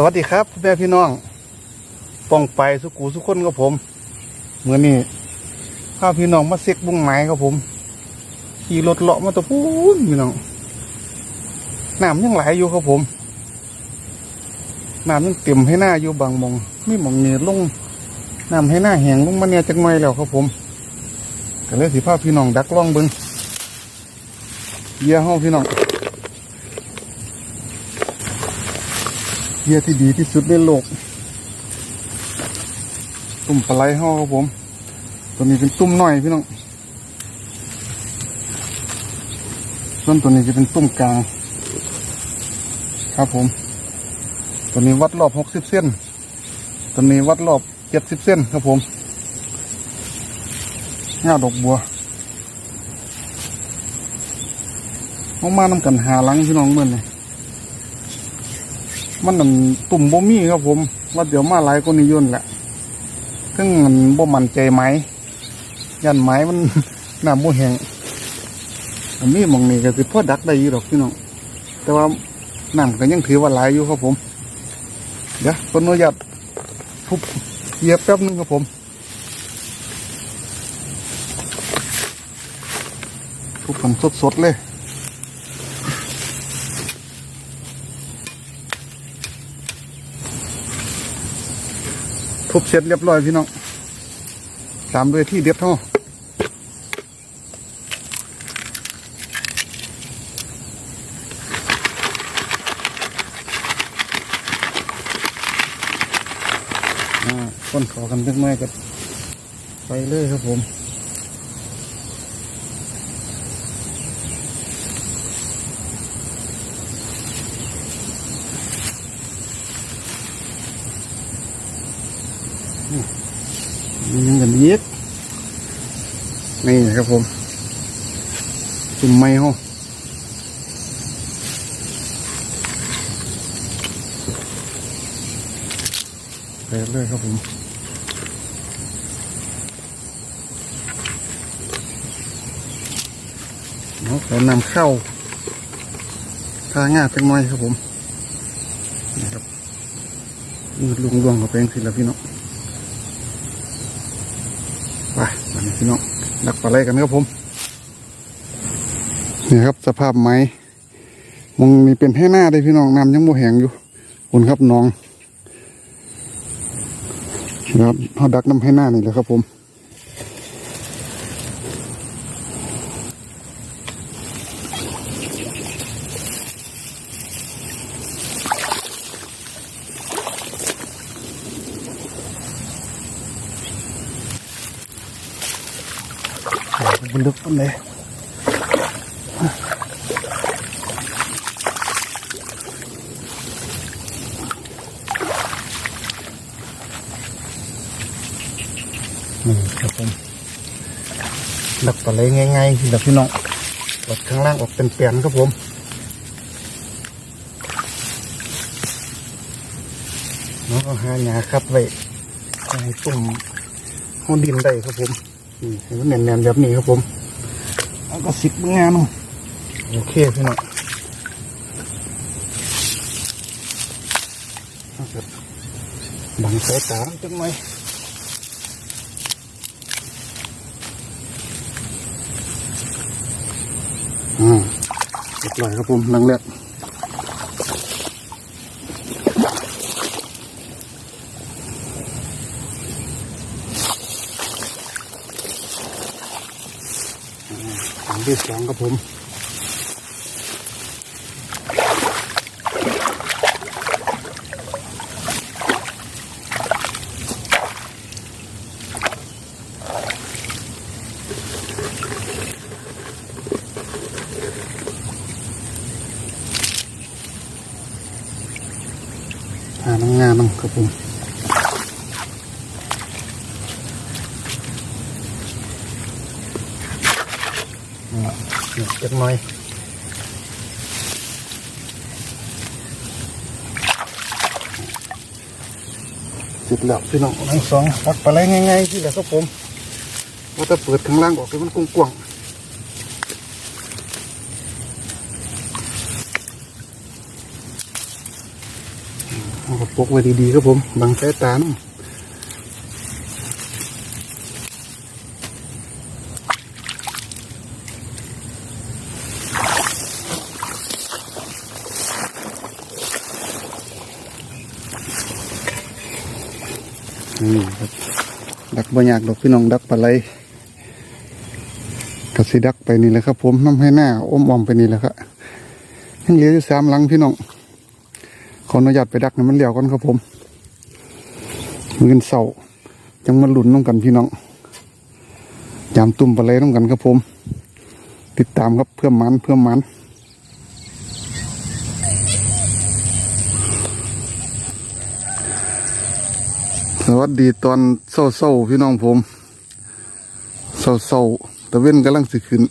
สวัสดีครับพ่อแม่พี่น้องป้องไปสุกูสุกคนกับผมเหมือนนี่ข้าพี่น้องมาเซ็กบุ้งไม้ครับผมขี่รถเลาะมาตะปูนพี่น้องน้ำยังไหลอยู่ครับผมน้ำยังเต็มให้หน้าอยู่บางมองไม่มองเนีลงน้ำให้หน้าแห้งลงมาเนี่ยจังไม่แล้วครับผมก็เลยสิพาพี่น้องดักล่องเบิ้งเยี่ยห้องพี่น้อง เหยื่อที่ดีที่สุดในโลก ตุ่มปลาไหลห่อครับผม ตัวนี้เป็นตุ่มน้อยพี่น้อง ส่วนตัวนี้จะเป็นตุ่มกลาง ครับผม ตัวนี้วัดรอบหกสิบเส้น ตัวนี้วัดรอบเจ็ดสิบเส้นครับผมง่าดอกบัวออกมานำกันหาลังพี่น้องเมื่อนี่ มันนั่นตุ่มบ่มีครับผม ว่าเดี๋ยวมาหลายคนนิยนแหละซึ่งมันบ่มันใจไหม ยันไหมมันน้ำบ่แหงอันนี้มองนี่ก็คือพ่อดักได้อยู่ดอกพี่น้อง แต่ว่าน้ำก็ยังถือว่าหลายอยู่ครับผม เดี๋ยวคนอนุญาตทุบเหยียบแป๊บนึงครับผมทุบกันสดๆเลย ทุบเสร็จเรียบร้อยพี่น้อง ตามด้วยที่เด็ดท่อ่าก้นขอกันเล็กน้อยกับไปเลยครับผมยังกันยีก นี่ครับผม จุ่มไม้ห้องไปเลยครับผมเนาะขอนำเข้าทางง่ายเป็นน้อยครับผมนี่ครับมือลุงลวงๆเขาเป็นสิแล้วพี่น้องไปมานี่พี่น้อง ดักปลาไหลกันครับผมนี่ครับสภาพไม้มองมีเป็นให้หน้าได้พี่น้องน้ำยังโมแหงอยู่คุณครับน้องครับเขาดักน้ำให้หน้านี่แหละครับผม บนลึกอันเลยนี่ครับผมดักปลาไหลง่ายๆดักพี่น้องกดข้างล่างออกเป็นเปลี่ยนครับผมน้องหาหญ้าครับไว้ให้ตุ่มห้องดินได้ครับผม ให้มันแน่นๆแบบนี้ครับผมแล้วก็สิบงานโอเคพี่น้องเอาเสร็จบังสายตาจังไหมอ่าเรียบร้อยครับผมหลังแรก ที่สองครับผมหาน้ำงานมั้งครับผม นี่นี่จัก หน่อยเสร็จแล้วพี่น้องทั้งสองตักปลาไหลง่ายๆที่แหละครับผมว่าจะเปิดข้างล่างออกให้มันกว้างๆเอากระปกไว้ดีๆครับผม บังสายตาเนาะนี่ครับดัก บอยากดอกพี่น้องดักปลาไหลกสิดักไปนี่แหละครับ ผมน้ำให้หน้าอ้มอมไปนี่แหละครับยังเหลืออยู่สามหลังพี่น้องขออนุญาตไปดักให้มันเหลียวก่อนครับผมมือกันเสาจังมาหลุนน้องกันพี่น้องยามตุ่มปลาไหลน้องกันครับผม ติดตามครับเพื่อมันเพื่อมัน สวัสดีตอนเศร้าๆพี่น้องผมเศร้าๆตะเว้นกำลังสิขึ้น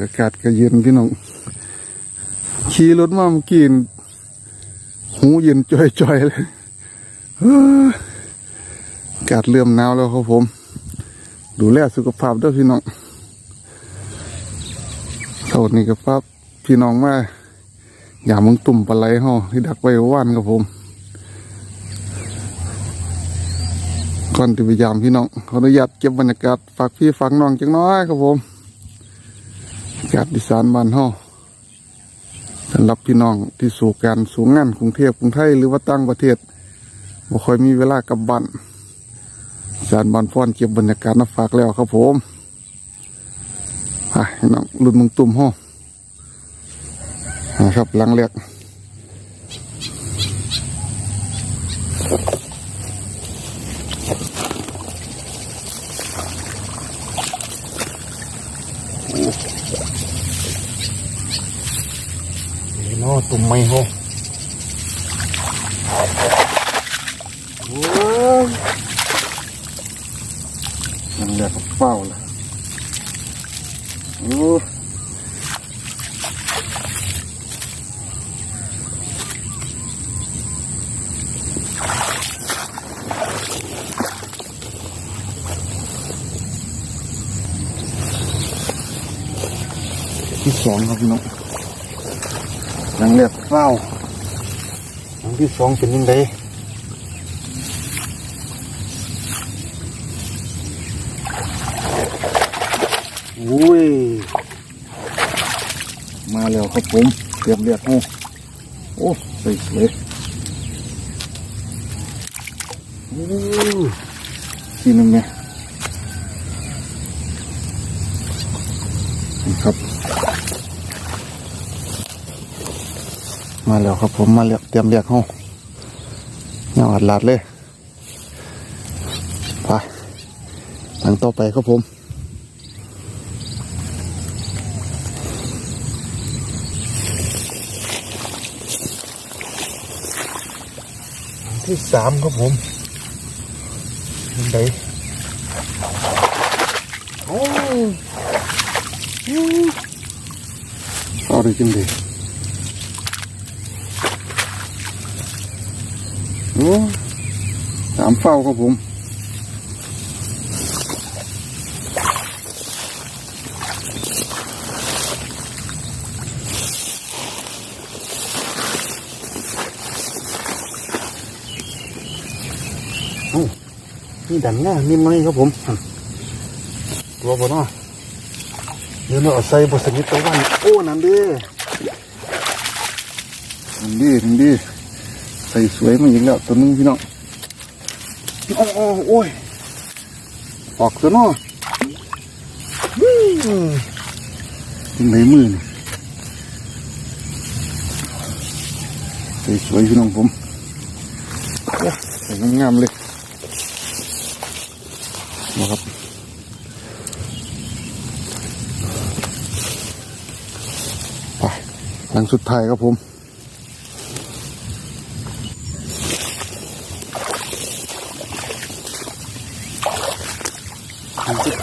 อากาศก็เย็นพี่น้องขี่รถมาเมื่อกี้หูเย็นจ่อยๆเลยอากาศเริ่มหนาวแล้วครับผม ดูแลสุขภาพด้วยพี่น้องเสาร์นี้ก็ภาพพี่น้องมาอย่ามึงตุ่มปลาไหลห่อที่ดักไว้ว่านครับผม ก่อนที่พยายามพี่น้องขออนุญาตเก็บบรรยากาศฝากพี่ฝากน้องจังน้อยครับผมอากาศดิสานบ้านห่อสำหรับพี่น้องที่สู่การสู่งานกรุงเทพกรุงไทยหรือว่าต่างประเทศบ่ค่อยมีเวลากับบ้านสารบานฟ้อนเก็บบรรยากาศมาฝากแล้วครับผมอะพี่น้องรุ่นมึงตุ่มห้องนะครับหลังแรกนี่เนาะ ตุ่มไม่ห้องโอ้ยหลังแรกก็เฝ้าเลยโอ้ที่สองครับพี่น้อง หลังแรกเฝ้าหลังที่สองเป็นยังไงอุ้ย มาแล้วครับผมเตรียมเรียกโอ้โอ้สวยสวยโอ้ทีหนึงเนี่ยนี่ครับ มาแล้วครับผมมาแล้วเตรียมเรียกโอ้เงาอัดลาดเลยไปหลังต่อไปครับผมที่สามครับผมยังไงโอ้เอาได้จริงดิ โอ้สามเฝ้าครับผมนี่ดันง่ายนิ่ไหมครับผมตัวบนอะเดี๋ยวเราใส่บสนิทตัววันโอ้ นั่นดินั่นดินั่นดิ ใส่สวยมาอีกแล้วตัวนึงพี่น้องโอ้โอ้โอ้ยออกตัวเนาะวิ่งยังไงมือนี่ใส่สวยพี่น้องผมโอ้ใส่งามๆเลยนะครับไปหลังสุดท้ายครับผม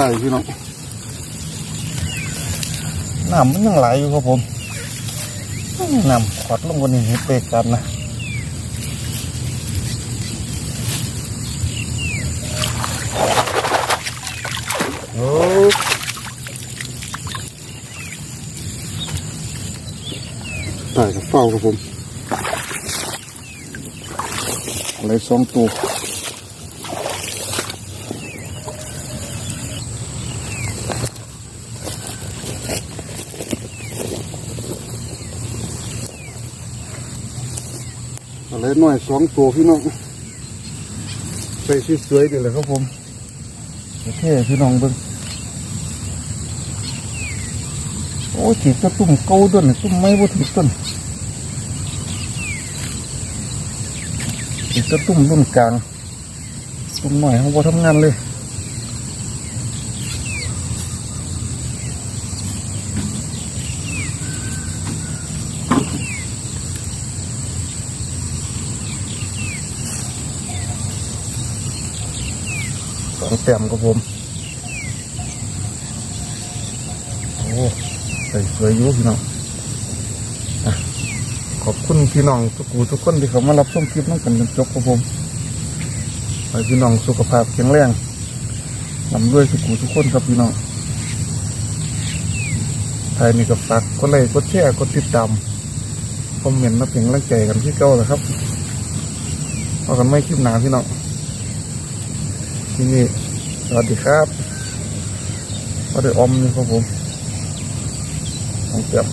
หลังสุดท้ายพี่น้องน้ำมันยังไหลอยู่ครับผมน้ำขอดลงบนนี้ให้เปรกกันนะโอ้ตายกับเฝ้าครับผมอะไรสองตัว อะไรหน่อยสองตัวพี่น้องใส่สวยๆเดี๋ยวเลยครับผมโอเคพี่น้องเบิ่งโอ้จีบจะตุ่มเกาด้วยนะตุ่มไม้บ่ถึงต้นอีกก็ตุ่มรุ่นกลางตุ่มหน่อยเขาบอทำงานเลย สองแต้มกับผมโอ้ใส่สวยอยู่พี่น้องขอบคุณพี่น้องทุกกูทุกคนที่เขามารับชมคลิปนั่งกันจนจบครับผมขอให้พี่น้องสุขภาพแข็งแรงลำด้วยทุกกูทุกคนครับพี่น้องไทยนี่ก็ฝากกดไลค์กดแชร์กดติดตามคอมเมนต์มาเป็นกำลังใจกันที่เก่าเลยครับพอกันไม่คลิปหนาพี่น้อง ที่นี่ สวัสดีครับมาด้ออมนี่ครับผมของเก็บ